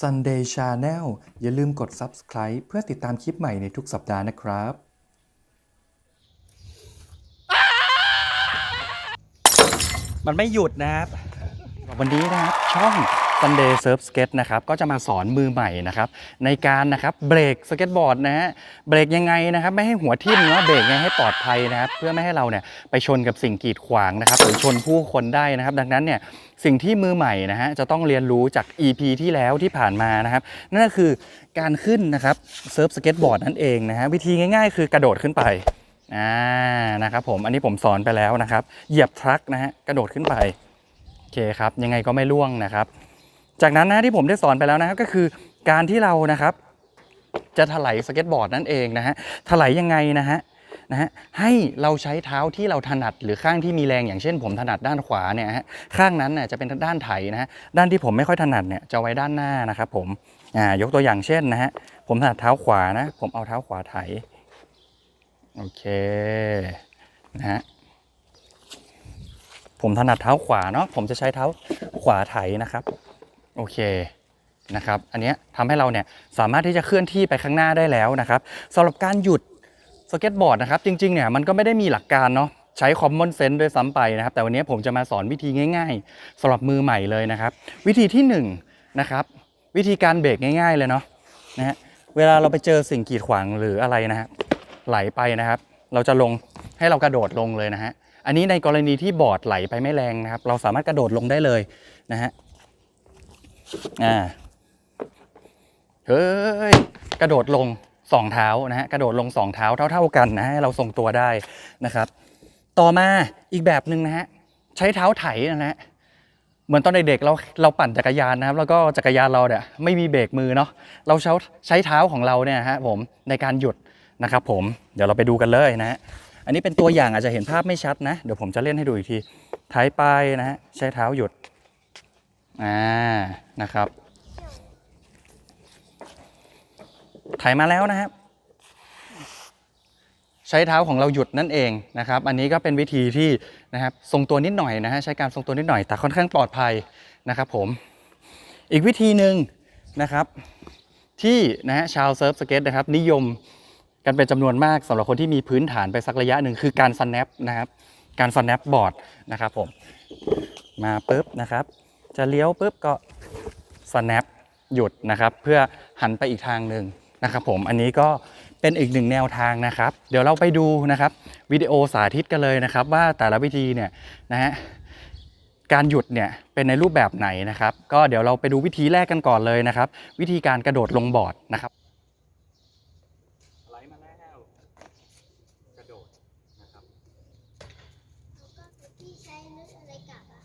Sunday Channel อย่าลืมกด Subscribe เพื่อติดตามคลิปใหม่ในทุกสัปดาห์นะครับมันไม่หยุดนะครับ วันนี้นะครับ ช่อง Sunday Surf Skate นะครับก็จะมาสอนมือใหม่นะครับในการนะครับเบรกสเก็ตบอร์ดนะฮะเบรกยังไงนะครับไม่ให้หัวทิ่มเนาะเบรกยังไงให้ปลอดภัยนะครับเพื่อไม่ให้เราเนี่ยไปชนกับสิ่งกีดขวางนะครับหรือชนผู้คนได้นะครับ ดังนั้นเนี่ยสิ่งที่มือใหม่นะฮะจะต้องเรียนรู้จาก EP ที่แล้วที่ผ่านมานะครับ นั่นก็คือการขึ้นนะครับเซิร์ฟสเก็ตบอร์ดนั่นเองนะฮะวิธีง่าย ๆ คือกระโดดขึ้นไปอ่านะครับผมอันนี้ผมสอนไปแล้วนะครับ เหยียบทรัคนะฮะกระโดดขึ้นไปโอเคครับยังไงก็ไม่ล่วงนะครับ จากนั้นนะที่ผมได้สอนไปแล้วนะครับก็คือการที่เรานะครับ จะถลายสเก็ตบอร์ดนั่นเองนะฮะถลายยังไงนะฮะนะฮะให้เราใช้เท้าที่เราถนัดหรือข้างที่มีแรงอย่างเช่น ผมถนัดด้านขวาเนี่ยฮะข้างนั้นน่ะจะเป็นด้านไถนะฮะด้านที่ผมไม่ค่อยถนัดเนี่ยจะไว้ด้านหน้านะครับผมอ่ายกตัวอย่างเช่นนะฮะผมถนัดเท้าขวานะ ผมเอาเท้าขวาไถโอเคนะฮะผมถนัดเท้าขวาเนาะผมจะใช้เท้าขวาไถนะครับ โอเคนะครับ อันนี้ทำให้เราเนี่ยสามารถที่จะเคลื่อนที่ไปข้างหน้าได้แล้วนะครับสำหรับการหยุดสเก็ตบอร์ดนะครับจริงๆเนี่ยมันก็ไม่ได้มีหลักการเนาะใช้คอมมอนเซนส์ด้วยซ้ำไปนะครับ แต่วันนี้ผมจะมาสอนวิธีง่ายๆสำหรับมือใหม่เลยนะครับ วิธีที่หนึ่งนะครับ วิธีการเบรกง่าย ๆเลยเนาะนะฮะเวลาเราไปเจอสิ่งกีดขวางหรืออะไรนะฮะไหลไปนะครับ เราจะลงให้เรากระโดดลงเลยนะฮะอันนี้ในกรณีที่บอร์ดไหลไปไม่แรงนะครับ เราสามารถกระโดดลงได้เลยนะฮะ อ่าเฮ้ยกระโดดลงสองเท้านะฮะกระโดดลงสองเท้าเท่า ๆกันนะฮะให้เราทรงตัวได้นะครับ ต่อมาอีกแบบหนึ่งนะฮะใช้เท้าไถนะฮะเหมือนตอนเด็กๆเราเราปั่นจักรยานนะครับ แล้วก็จักรยานเราเนี่ยไม่มีเบรกมือเนาะเราใช้ใช้เท้าของเราเนี่ยฮะผมในการหยุดนะครับผมเดี๋ยวเราไปดูกันเลยนะฮะอันนี้เป็นตัวอย่างอาจจะเห็นภาพไม่ชัดนะ เดี๋ยวผมจะเล่นให้ดูอีกทีไถไปนะฮะใช้เท้าหยุด อ่านะครับไถมาแล้วนะครับ ใช้เท้าของเราหยุดนั่นเองนะครับ อันนี้ก็เป็นวิธีที่นะครับทรงตัวนิดหน่อยนะฮะใช้การทรงตัวนิดหน่อยแต่ค่อนข้างปลอดภัยนะครับ ผม อีกวิธีหนึ่งนะครับ ที่นะฮะชาวเซิร์ฟสเก็ตนะครับ นิยมกันเป็นจำนวนมากสำหรับคนที่มีพื้นฐานไปสักระยะหนึ่งคือการสแนปนะครับ การสแนปบอร์ดนะครับผมมาปุ๊บนะครับ จะเลี้ยวปุ๊บก็ snap หยุดนะครับ เพื่อหันไปอีกทางหนึ่งนะครับผมอันนี้ก็เป็นอีกหนึ่งแนวทางนะครับ เดี๋ยวเราไปดูนะครับวิดีโอสาธิตกันเลยนะครับ ว่าแต่ละวิธีเนี่ยนะฮะการหยุดเนี่ยเป็นในรูปแบบไหนนะครับ ก็เดี๋ยวเราไปดูวิธีแรกกันก่อนเลยนะครับ วิธีการกระโดดลงบอร์ดนะครับไหลมาแล้วกระโดดนะครับ แล้วก็พี่ใช้นึกอะไรกลับอะ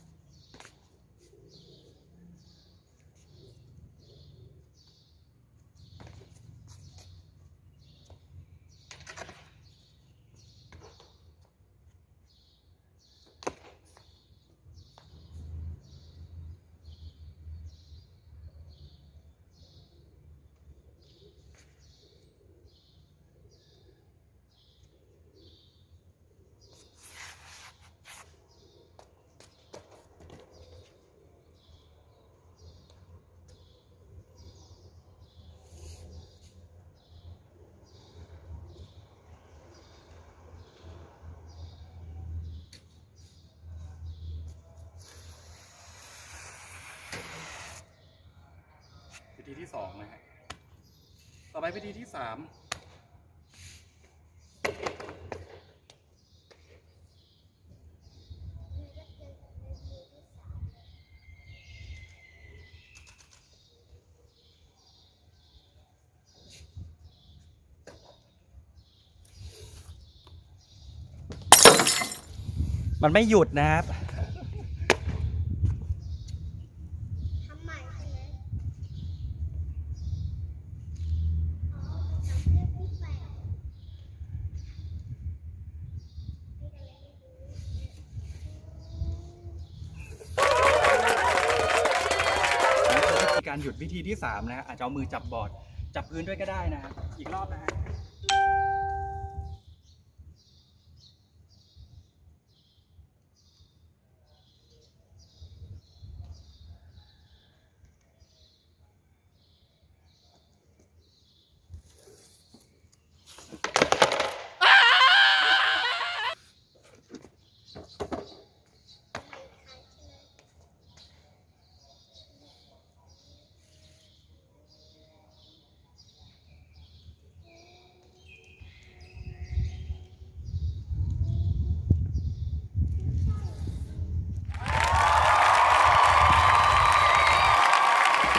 วิ ธีที่สองนะฮะต่อไปวิธีที่สามมันไม่หยุดนะครับ ทำใหม่ใช่ไหมอ๋อทำเรื่องที่แปดไม่ได้เลยไม่รู้ วิธี การหยุดวิธีที่3นะฮะอาจจะเอามือจับบอร์ดจับพื้นด้วยก็ได้นะฮะอีกรอบนะฮะ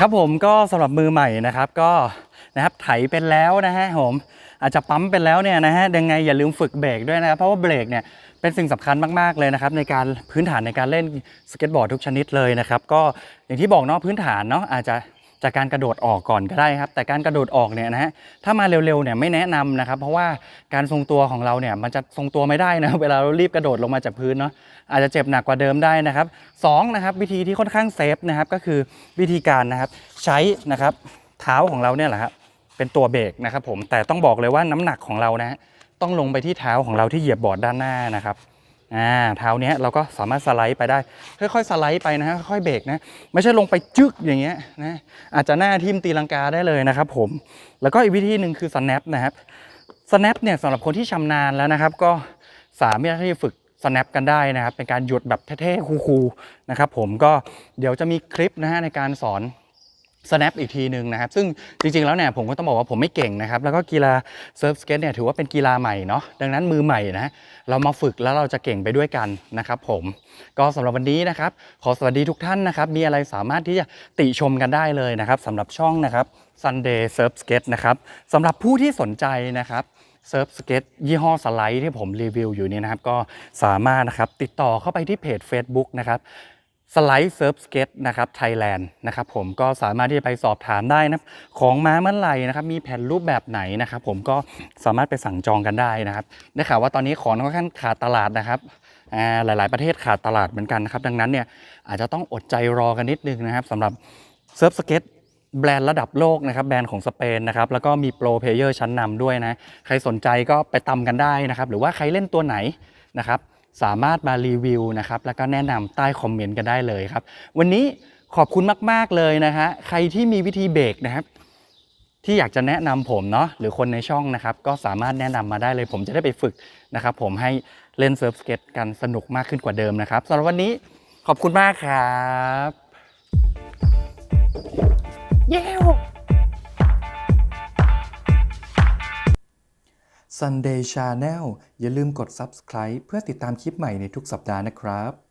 ครับผมก็สำหรับมือใหม่นะครับก็นะครับไถเป็นแล้วนะฮะผมอาจจะปั๊มเป็นแล้วเนี่ยนะฮะยังไงอย่าลืมฝึกเบรกด้วยนะครับเพราะว่าเบรกเนี่ยเป็นสิ่งสำคัญมากๆเลยนะครับในการพื้นฐานในการเล่นสเก็ตบอร์ดทุกชนิดเลยนะครับก็อย่างที่บอกเนาะพื้นฐานเนาะอาจจะ จากการกระโดดออกก่อนก็ได้ครับ แต่การกระโดดออกเนี่ยนะฮะถ้ามาเร็วๆเนี่ยไม่แนะนำนะครับเพราะว่าการทรงตัวของเราเนี่ยมันจะทรงตัวไม่ได้นะเวลาเรารีบกระโดดลงมาจากพื้นเนาะอาจจะเจ็บหนักกว่าเดิมได้นะครับสองนะครับวิธีที่ค่อนข้างเซฟนะครับก็คือวิธีการนะครับใช้นะครับเท้าของเราเนี่ยแหละครับเป็นตัวเบรกนะครับผมแต่ต้องบอกเลยว่าน้ำหนักของเรานะฮะต้องลงไปที่เท้าของเราที่เหยียบบอร์ดด้านหน้านะครับ อ่าเท้าเนี้ยเราก็สามารถสไลด์ไปได้ ค่อยๆสไลด์ไปนะฮะค่อยๆเบรกนะ ไม่ใช่ลงไปจึ๊กอย่างเงี้ยนะอาจจะหน้าทิ่มตีลังกาได้เลยนะครับผมแล้วก็อีกวิธีหนึ่งคือ snap นะครับ snap เนี่ยสำหรับคนที่ชำนาญแล้วนะครับ ก็สามารถที่จะฝึก snap กันได้นะครับ เป็นการหยุดแบบเท่ๆคูลๆนะครับผมก็เดี๋ยวจะมีคลิปนะฮะในการสอน snap อีกทีหนึ่งนะครับ ซึ่งจริง ๆ แล้วเนี่ยผมก็ต้องบอกว่าผมไม่เก่งนะครับ แล้วก็กีฬาเซิร์ฟสเก็ตเนี่ยถือว่าเป็นกีฬาใหม่เนาะดังนั้นมือใหม่นะเรามาฝึกแล้วเราจะเก่งไปด้วยกันนะครับผมก็สำหรับวันนี้นะครับ ขอสวัสดีทุกท่านนะครับ มีอะไรสามารถที่จะติชมกันได้เลยนะครับสำหรับช่องนะครับ Sunday Surf Skate นะครับสำหรับผู้ที่สนใจนะครับเซิร์ฟสเก็ตยี่ห้อสไลด์ที่ผมรีวิวอยู่นี่นะครับ ก็สามารถนะครับติดต่อเข้าไปที่เพจ Facebook นะครับ สไลด์เซิร์ฟสเก็ตนะครับไทยแลนด์นะครับผมก็สามารถที่จะไปสอบถามได้นะของมาเมื่อไหร่นะครับมีแผ่นรูปแบบไหนนะครับผมก็สามารถไปสั่งจองกันได้นะครับได้ข่าวว่าตอนนี้ของค่อนข้างขาดตลาดนะครับอ่าหลาย ๆ ประเทศขาดตลาดเหมือนกันนะครับดังนั้นเนี่ยอาจจะต้องอดใจรอกันนิดนึงนะครับสำหรับเซิร์ฟสเก็ตแบรนด์ระดับโลกนะครับแบรนด์ของสเปนนะครับแล้วก็มีโปรเพลเยอร์ชั้นนำด้วยนะใครสนใจก็ไปตำกันได้นะครับหรือว่าใครเล่นตัวไหนนะครับ สามารถมารีวิวนะครับแล้วก็แนะนำใต้คอมเมนต์กันได้เลยครับ วันนี้ขอบคุณมาก ๆ เลยนะฮะใครที่มีวิธีเบรกนะครับ ที่อยากจะแนะนำผมเนาะหรือคนในช่องนะครับ ก็สามารถแนะนำมาได้เลย ผมจะได้ไปฝึกนะครับ ผมให้เล่นเซิร์ฟสเก็ตกันสนุกมากขึ้นกว่าเดิมนะครับสำหรับวันนี้ขอบคุณมากครับ เย้ Sunday Channel อย่าลืมกด subscribe เพื่อติดตามคลิปใหม่ในทุกสัปดาห์นะครับ